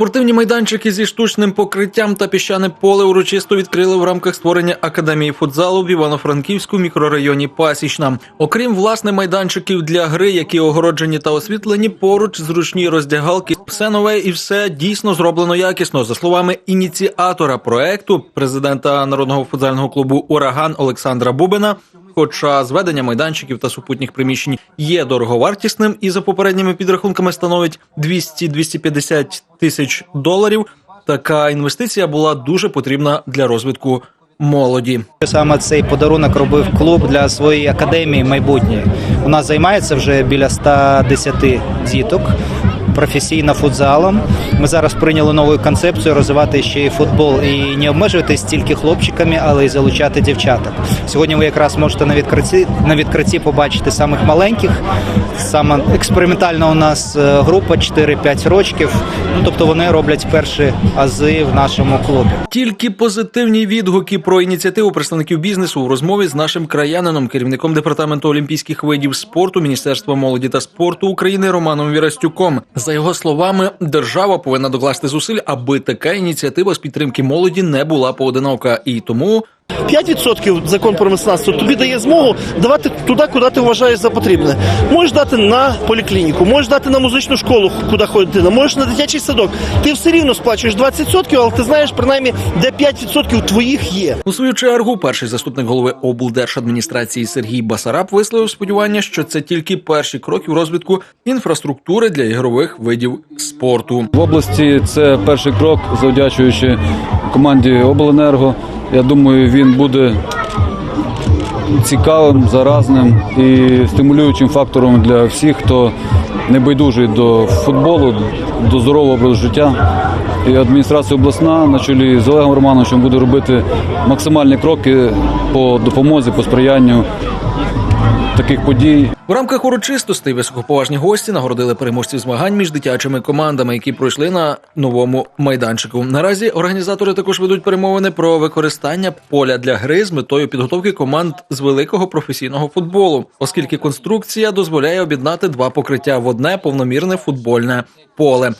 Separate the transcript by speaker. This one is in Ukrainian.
Speaker 1: Спортивні майданчики зі штучним покриттям та піщане поле урочисто відкрили в рамках створення академії футзалу в Івано-Франківську мікрорайоні Пасічна. Окрім власне майданчиків для гри, які огороджені та освітлені, поруч зручні роздягалки. Все нове і все дійсно зроблено якісно. За словами ініціатора проекту, президента народного футзального клубу Ураган Олександра Бубина. Хоча зведення майданчиків та супутніх приміщень є дороговартісним і за попередніми підрахунками становить 200-250 тисяч доларів. Така інвестиція була дуже потрібна для розвитку молоді.
Speaker 2: Саме цей подарунок робив клуб для своєї академії майбутньої. У нас займається вже біля 110 діток професійно футзалом. Ми зараз прийняли нову концепцію розвивати ще й футбол і не обмежуватись тільки хлопчиками, але й залучати дівчаток. Сьогодні ви якраз можете на відкритті на відкритті побачити самих маленьких. Саме експериментальна у нас е, група 4-5 років. Ну тобто вони роблять перші ази в нашому клубі.
Speaker 1: Тільки позитивні відгуки про ініціативу представників бізнесу у розмові з нашим краянином, керівником департаменту олімпійських видів спорту Міністерства молоді та спорту України Романом Вірастюком. За його словами, держава повинна докласти зусиль, аби така ініціатива з підтримки молоді не була поодинока, і тому
Speaker 3: 5% закон про меценатство тобі дає змогу давати туди, куди ти вважаєш за потрібне. Можеш дати на поліклініку, можеш дати на музичну школу, куди ходить дитина, можеш на дитячий садок. Ти все рівно сплачуєш 20%, але ти знаєш принаймні, де 5% твоїх є.
Speaker 1: У свою чергу перший заступник голови облдержадміністрації Сергій Басараб висловив сподівання, що це тільки перші кроки в розвитку інфраструктури для ігрових видів спорту.
Speaker 4: В області це перший крок, завдячуючи команді Обленерго. Я думаю, він буде цікавим, заразним і стимулюючим фактором для всіх, хто не байдужий до футболу, до здорового образу життя. І адміністрація обласна на чолі з Олегом Романовичем буде робити максимальні кроки по допомозі, по сприянню таких подій.
Speaker 1: У рамках урочистостей високоповажні гості нагородили переможців змагань між дитячими командами, які пройшли на новому майданчику. Наразі організатори також ведуть перемовини про використання поля для гри з метою підготовки команд з великого професійного футболу, оскільки конструкція дозволяє об'єднати два покриття в одне повномірне футбольне поле.